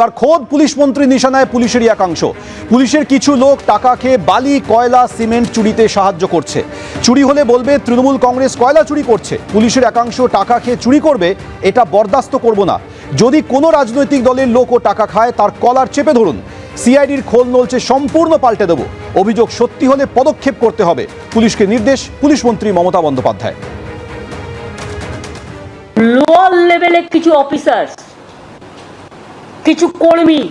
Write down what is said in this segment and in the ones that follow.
তার খোদ পুলিশ মন্ত্রী নিশানায় পুলিশেরই একাংশ। পুলিশের কিছু লোক টাকা খেয়ে বালি, কয়লা, সিমেন্ট চুরিতে সাহায্য করছে। চুরি হলে বলবে, তৃণমূল কংগ্রেস কয়লা চুরি করছে। পুলিশের একাংশ টাকা খেয়ে চুরি করবে, এটা বরদাস্ত করব না। যদি কোনো রাজনৈতিক দলের লোকও টাকা খায়, তার কলার চেপে ধরুন। সিআইডির খোল নলছে সম্পূর্ণ পাল্টে দেব। অভিযোগ সত্যি হলে পদক্ষেপ করতে হবে। পুলিশকে নির্দেশ পুলিশ মন্ত্রী মমতা বন্দ্যোপাধ্যায়। লোয়ার লেভেলের কিছু অফিসার কিছু কর্মী।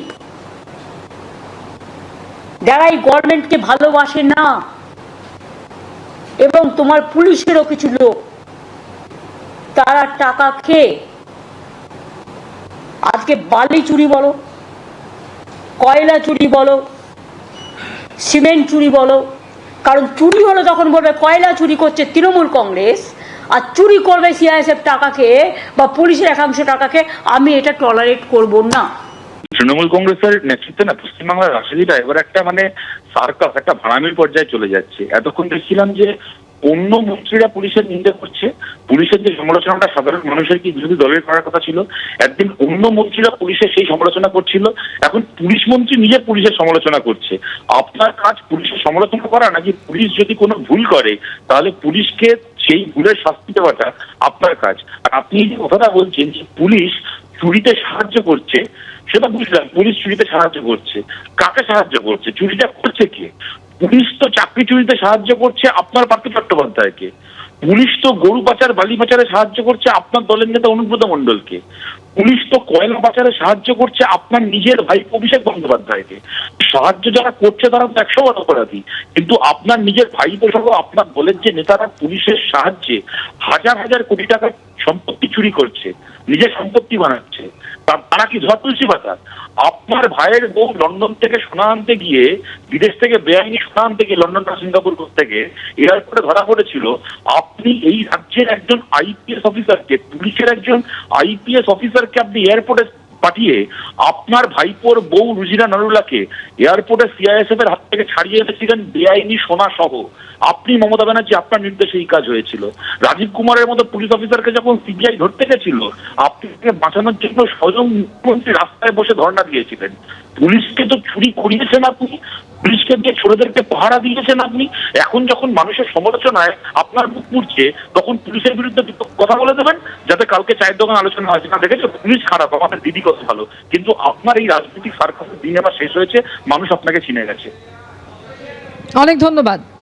যারা এই গভর্নমেন্টকে ভালোবাসে না, এবং তোমার পুলিশেরও কিছু লোক, তারা টাকা খেয়ে আজকে বালি চুরি বলো, কয়লা চুরি বলো, সিমেন্ট চুরি বলো, কারণ চুরি হলো যখন বলবে কয়লা চুরি করছে তৃণমূল কংগ্রেস, আর চুরি করবে সিআইএসএফ টাকা খেয়ে বা পুলিশের একাংশ টাকা খেয়ে, আমি এটা টলারেট করব না। তৃণমূল কংগ্রেসের নেতৃত্বে না পশ্চিমবাংলার রাজনীতিটা এবার একটা মানে সার্কাস একটা ভাড়ামির পর্যায়ে চলে যাচ্ছে। এতক্ষণ দেখছিলাম যে অন্য মন্ত্রীরা পুলিশের নিন্দা করছে। পুলিশের যে সমালোচনাটা সাধারণ মানুষের কি বিরোধী দলের করার কথা ছিল, একদিন অন্য মন্ত্রীরা পুলিশের সেই সমালোচনা করছিল, এখন পুলিশ মন্ত্রী নিজে পুলিশের সমালোচনা করছে। আপনার কাজ পুলিশের সমালোচনা করা নাকি পুলিশ যদি কোনো ভুল করে, তাহলে পুলিশকে সেই ভুলের শাস্তি দেওয়াটা আপনার কাজ। আর আপনি যে কথাটা বলছেন যে পুলিশ চুরিতে সাহায্য করছে সেটা বুঝলাম, পুলিশ চুরিতে সাহায্য করছে। কাকে সাহায্য করছে? চুরিটা করছে কে? পুলিশ তো চাকরি চুরিতে সাহায্য করছে আপনার পার্থ চট্টোপাধ্যায়কে। পুলিশ তো গরু পাচার, বালি পাচারে সাহায্য করছে আপনার দলের নেতা অনুব্রত মণ্ডলকে। পুলিশ তো কয়লা পাচারে সাহায্য করছে আপনার নিজের ভাই অভিষেক বন্দ্যোপাধ্যায়কে। সাহায্য যারা করছে তারা তো একশো বার অপরাধী। কিন্তু আপনার নিজের ভাই সহ আপনার দলের যে নেতারা পুলিশের সাহায্যে হাজার হাজার কোটি টাকার সম্পত্তি চুরি করছে, নিজের সম্পত্তি বানাচ্ছে। তারা কি ধরা তুলসী পাতা আপনার ভাইয়ের বউ লন্ডন থেকে সোনা আনতে গিয়ে, বিদেশ থেকে বেআইনি সোনা আনতে গিয়ে লন্ডন বা সিঙ্গাপুর থেকে এয়ারপোর্টে ধরা পড়েছিল। আপনি এই রাজ্যের একজন আইপিএস অফিসারকে, পুলিশের একজন আইপিএস অফিসারকে আপনি এয়ারপোর্টে পাঠিয়ে আপনার ভাইপোর বউ রুজিরা নরুলাকে এয়ারপোর্টে সিআইএসএফ এর হাত থেকে ছাড়িয়ে এনেছিলেন বেআইনি সোনা সহ। আপনি মমতা ব্যানার্জি, আপনার নির্দেশে এই কাজ হয়েছিল। রাজীব কুমারের মতো পুলিশ অফিসারকে যখন সিবিআই ধরতে গেছিল তাকে বাঁচানোর জন্য স্বয়ং মুখ্যমন্ত্রী রাস্তায় বসে ধর্ণা দিয়েছিলেন। পুলিশকে তো চুরি করিয়েছেন আপনি, পুলিশকে দিয়ে ছোটদেরকে পাহারা দিয়েছেন আপনি। এখন যখন মানুষের সমালোচনায় আপনার মুখ পুড়ছে, তখন পুলিশের বিরুদ্ধে কথা বলে দেবেন, যাতে কালকে চায়ের দোকান আলোচনা হয়েছে না দেখেছ, পুলিশ খারাপ, আমাদের দিদি কত ভালো। কিন্তু আপনার এই রাজনৈতিক সার্কাসের দিন এবার শেষ হয়েছে, মানুষ আপনাকে চিনে গেছে। অনেক ধন্যবাদ।